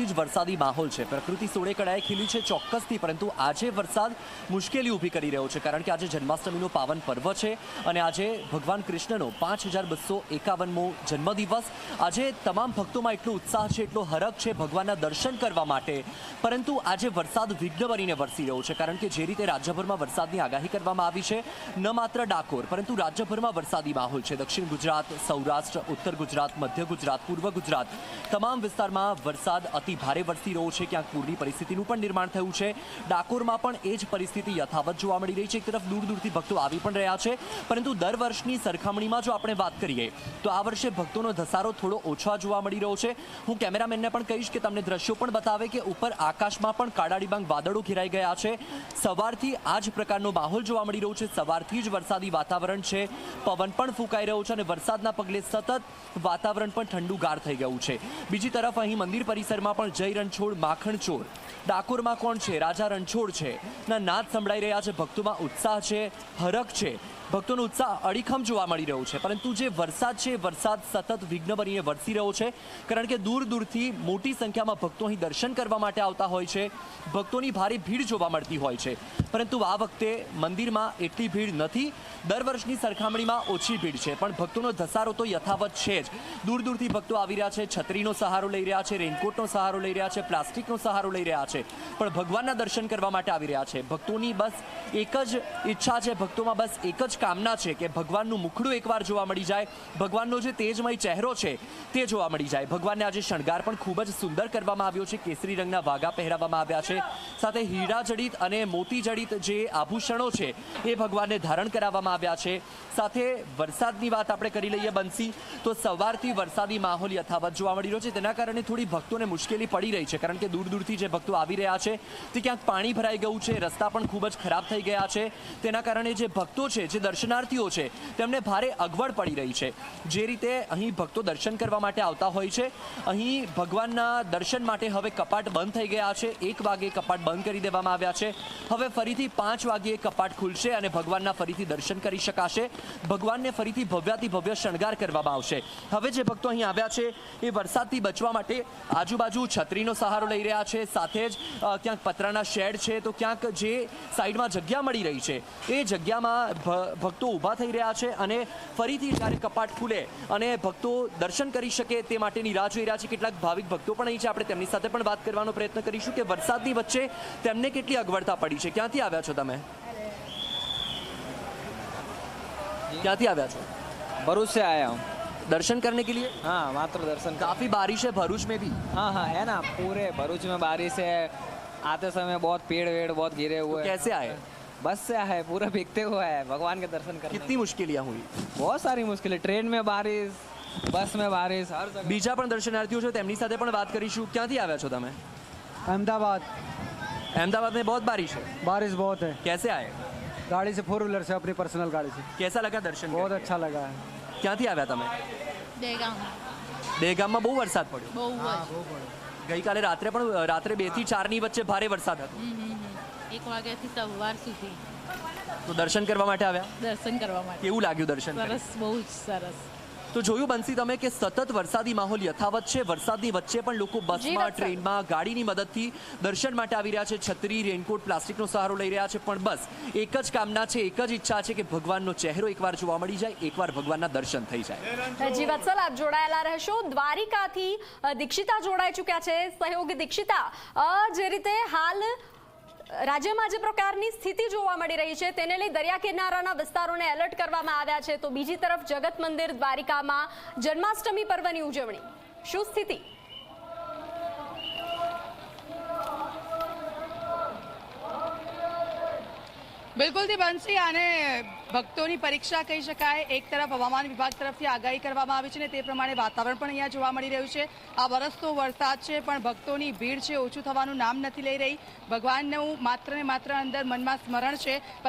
સવારથી જ વરસાદી માહોલ છે. પ્રકૃતિ સોળે ખીલી છે ચોક્કસથી, પરંતુ આજે વરસાદ મુશ્કેલી ઊભી કરી રહ્યો છે, કારણ કે આજે જન્માષ્ટમીનો પાવન પર્વ છે અને આજે ભગવાન કૃષ્ણનો પાંચ હજાર બસો એકાવનમો જન્મદિવસ. આજે તમામ ભક્તોમાં એટલો ઉત્સાહ છે, એટલો હરખ છે ભગવાનના દર્શન કરવા માટે. પરંતુ આજે વરસાદ વિઘ્ન બનીને વરસી રહ્યો છે, કારણ કે જે રીતે રાજ્યભરમાં વરસાદની આગાહી કરવામાં આવી છે, ન માત્ર ડાકોર, પરંતુ રાજ્યભરમાં વરસાદી માહોલ છે. દક્ષિણ ગુજરાત, સૌરાષ્ટ્ર, ઉત્તર ગુજરાત, મધ્ય ગુજરાત, પૂર્વ ગુજરાત, તમામ વિસ્તારમાં વરસાદ અતિ ભારે વરસી રહ્યો છે ક્યાંક પૂરની પરિસ્થિતિનું પણ નિર્માણ થયું છે. ડાકોરમાં પણ એ જ પરિસ્થિતિ યથાવત જોવા મળી રહી છે. એક તરફ દૂર દૂરથી ભક્તો આવી પણ રહ્યા છે, પરંતુ દર વર્ષની સરખામણીમાં જો આપણે વાત કરીએ, તો આ વર્ષે ભક્તોનો ધસારો થોડો ઓછો જોવા મળી રહ્યો છે. હું કેમેરામેનને પણ કહીશ કે તમને દ્રશ્યો પણ બતાવે કે ઉપર આકાશમાં પણ કાળાડીબાંગ વાદળો ઘેરાઈ ગયા છે. સવારથી આ જ પ્રકારનો માહોલ જોવા મળી રહ્યો છે. સવારથી જ વરસાદી વાતાવરણ છે. પવન પણ ફૂંકાઈ રહ્યો છે અને વરસાદના પગલે સતત વાતાવરણ પણ ઠંડુગાર થઈ ગયું છે. બીજી તરફ અહીં મંદિર પરિસરમાં પણ જય રણછોડ માખણ ચોર. ડાકોરમાં કોણ છે? રાજા રણછોડ છે. ના નાદ સંભળાઈ રહ્યા છે. ભક્તોમાં ઉત્સાહ છે. હરખ છે. ભક્તોનો ઉત્સાહ અડીખમ જોવા મળી રહ્યો છે. પરંતુ જે વરસાદ છે, વરસાદ સતત વિઘ્ન બનીને વરસી રહ્યો છે. કારણ કે દૂર દૂરથી મોટી સંખ્યામાં ભક્તો અહીં દર્શન કરવા માટે આવતા હોય છે. ભક્તોની ભારે ભીડ જોવા મળતી હોય છે. પરંતુ આ વખતે મંદિરમાં એટલી ભીડ નથી. દર વર્ષની સરખામણીમાં ઓછી ભીડ છે. પણ ભક્તોનો ધસારો તો યથાવત છે જ. દૂર દૂરથી ભક્તો આવી રહ્યા છે, છત્રીનો સહારો લઈ રહ્યા છે, રેનકોટનો સહારો લઈ રહ્યા છે, પ્લાસ્ટિકનો સહારો લઈ રહ્યા છે. પણ ભગવાનના દર્શન કરવા માટે આવી રહ્યા છે. ભક્તોની બસ એક જ ઈચ્છા છે. ભક્તોમાં બસ એક જ કામના છે કે ભગવાનનું મુખડું એકવાર જોવા મળી જાય, ભગવાનનો જે તેજમય ચહેરો છે તે જોવા મળી જાય. ભગવાનને આજે શણગાર પણ ખૂબ જ સુંદર કરવામાં આવ્યો છે. કેસરી રંગના વાઘા પહેરાવવામાં આવ્યા છે. સાથે હીરા જડિત અને મોતી જડિત જે આભૂષણો છે એ ભગવાનને ધારણ કરાવવામાં આવ્યા છે. સાથે વરસાદની વાત આપણે કરી લઈએ બનસી તો સવારથી વરસાદી માહોલ યથાવત જોવા મળી રહ્યો છે. તેના કારણે થોડી ભક્તોને મુશ્કેલી પડી રહી છે, કારણ કે દૂર દૂરથી જે ભક્તો આવી રહ્યા છે તે ક્યાંક પાણી ભરાઈ ગયું છે, રસ્તા પણ ખૂબ જ ખરાબ થઈ ગયા છે. તેના કારણે જે ભક્તો છે, જે દર્શનાર્થીઓ છે. તેમને ભારે અગવડ પડી રહી છે. જે રીતે અહીં ભક્તો દર્શન કરવા માટે આવતા હોય છે. અહીં ભગવાનના દર્શન માટે હવે કપાટ બંધ થઈ ગયા છે. એક વાગે કપાટ બંધ કરી દેવામાં આવ્યા છે. હવે ફરીથી પાંચ વાગ્યે કપાટ ખુલશે અને ભગવાનના ફરીથી દર્શન કરી શકાશે. ભગવાનને ફરીથી ભવ્યાથી ભવ્ય શણગાર કરવામાં આવશે. હવે જે ભક્તો અહીં આવ્યા છે, એ વરસાદથી બચવા માટે આજુબાજુ છત્રીનો સહારો લઈ રહ્યા છે. સાથે જ ક્યાંક પતરાના શેડ છે. તો ક્યાંક જે સાઈડમાં જગ્યા મળી રહી છે. એ જગ્યામાં ભક્તો ઊભા થઈ રહ્યા છે અને ફરીથી જ્યારે કપાટ ખુલે અને ભક્તો દર્શન કરી શકે તે માટેની રાહ જોઈ રહ્યા છે કેટલાક ભાવિક ભક્તો પણ અહીં છે આપણે તેમની સાથે પણ વાત કરવાનો પ્રયત્ન કરીશું કે વરસાદની વચ્ચે તેમને કેટલી અગવડતા પડી છે ક્યાંથી આવ્યા છો તમે ક્યાંથી આવ્યા છો भरूच से आया हूँ दर्शन करने के लिए हाँ मात्र दर्शन का काफी बारिश है भरूच में भी हाँ हाँ है ना पूरे भरूच में बारिश है आते समय बहुत पेड़ वेड़ बहुत गिरे हुए हैं। कैसे आए बस से आए पूरा भीगते हुए आए भगवान के दर्शन करने कितनी मुश्किलियां हुई बहुत सारी मुश्किलें ट्रेन में बारिश बस में बारिश हर जगह બીજા પણ દર્શનાર્થીઓ છે તેમની સાથે પણ વાત કરીશું ક્યાંથી આવ્યા છો તમે अहमदाबाद अहमदाबाद में बहुत बारिश है बारिश बहुत है कैसे आए गाड़ी से फोर व्हीलर से अपनी पर्सनल गाड़ी से कैसा लगा दर्शन बहुत करके? अच्छा लगा है ક્યાંથી આવ્યા તમે દહેગામ દહેગામમાં બહુ વરસાદ પડ્યો બહુ જ ગઈકાલે રાત્રે પણ રાત્રે બે થી ચાર ની વચ્ચે ભારે વરસાદ હતો હમ, હમ, હમ. એક વાગ્યાથી સવાર સુધી. તો દર્શન કરવા માટે આવ્યા? દર્શન કરવા માટે. કેવું લાગ્યું દર્શન સરસ બહુ જ સરસ. તો જોયું બંસી તમે કે સતત વરસાદી માહોલ યથાવત છે. વરસાદની વચ્ચે પણ લોકો બસમાં ટ્રેનમાં ગાડીની મદદથી દર્શન માટે આવી રહ્યા છે. છત્રી રેનકોટ પ્લાસ્ટિકનો સહારો લઈ રહ્યા છે. પણ બસ એક જ કામના છે એક જ ઈચ્છા છે કે ભગવાનનો ચહેરો એકવાર જોવા મળી જાય એકવાર ભગવાનના દર્શન થઈ જાય. જી વત્સલ આપ જોડાયેલા રહેશો. દ્વારિકાથી દીક્ષિતા જોડાઈ ચૂક્યા છે. સહયોગ દીક્ષિતા અ, જે રીતે હાલ રાજ્યમાં જે પ્રકારની સ્થિતિ જોવા મળી રહી છે. તેને લઈ દરિયા કિનારાના વિસ્તારોને એલર્ટ કરવામાં આવ્યા છે. તો બીજી તરફ જગત મંદિર દ્વારિકામાં જન્માષ્ટમી પર્વની ઉજવણી. શું સ્થિતિ? બિલકુલથી બંસી આને ભક્તોની પરીક્ષા કહી શકાય. એક તરફ હવામાન વિભાગ તરફથી આગાહી કરવામાં આવી છે ને તે પ્રમાણે વાતાવરણ પણ અહીંયા જોવા મળી રહ્યું છે. આ વરસતો વરસાદ છે, પણ ભક્તોની ભીડ છે, ઓછું થવાનું નામ નથી લઈ રહી. ભગવાનનું માત્ર ને માત્ર અંદર મનમાં સ્મરણ છે.